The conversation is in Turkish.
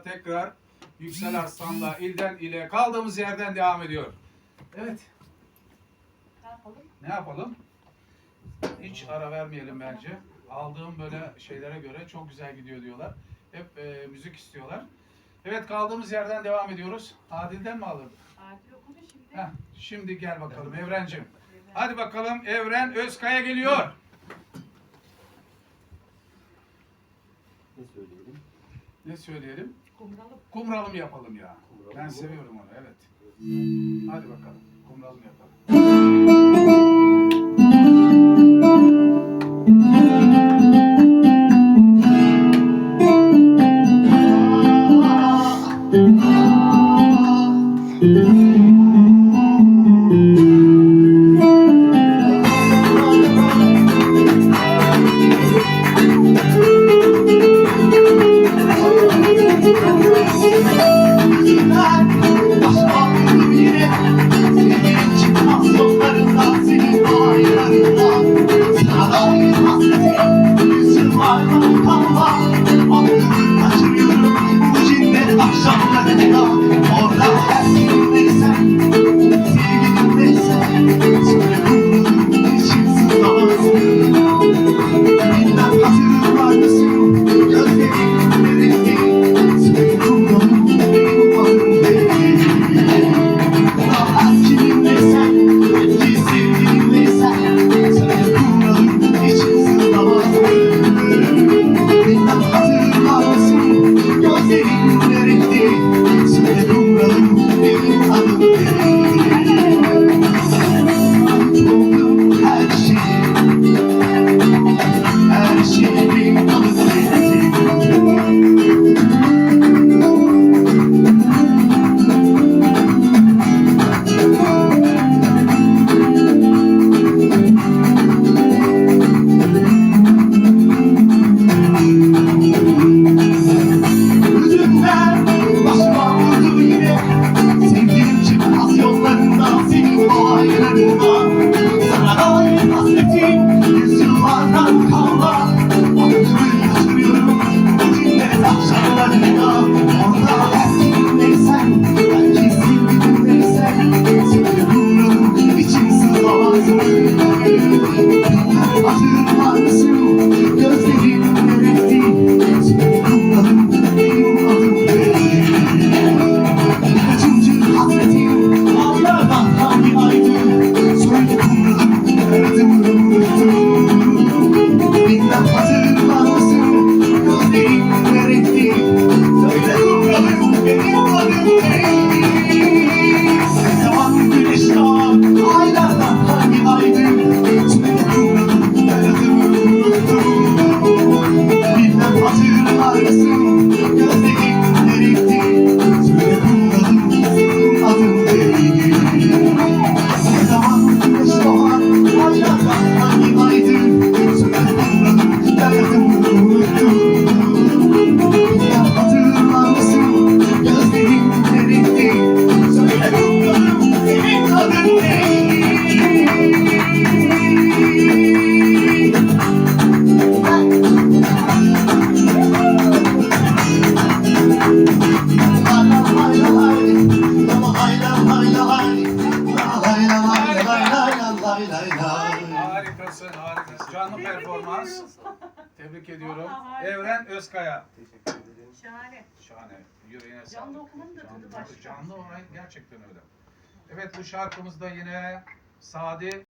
sonra tekrar Yüksel Arslan'la ilden ile kaldığımız yerden devam ediyor. Evet. Ne yapalım? Ne yapalım? Hiç ara vermeyelim bence. Aldığım böyle şeylere göre çok güzel gidiyor diyorlar. Hep e, müzik istiyorlar. Evet kaldığımız yerden devam ediyoruz. Adil'den mi alırdık? Adil okudu şimdi. Heh, şimdi gel bakalım Evrencim. Hadi bakalım Evren Özkaya geliyor. Ne söyleyelim? Ne söyleyelim? Kumralı. Kumralım yapalım ya. Kumralım Ben seviyorum onu evet. Hadi bakalım kumralım yapalım. Başlandım Harikasın, harikasın. Canlı performans. Tebrik ediyorum. Harika. Evren Özkaya. Teşekkür ederim. Şahane. Şahane. Yüreğine sağlık. Canlı okumanın da tadı başka. canlı olay gerçekten öyle. Evet bu şarkımızda yine Sadi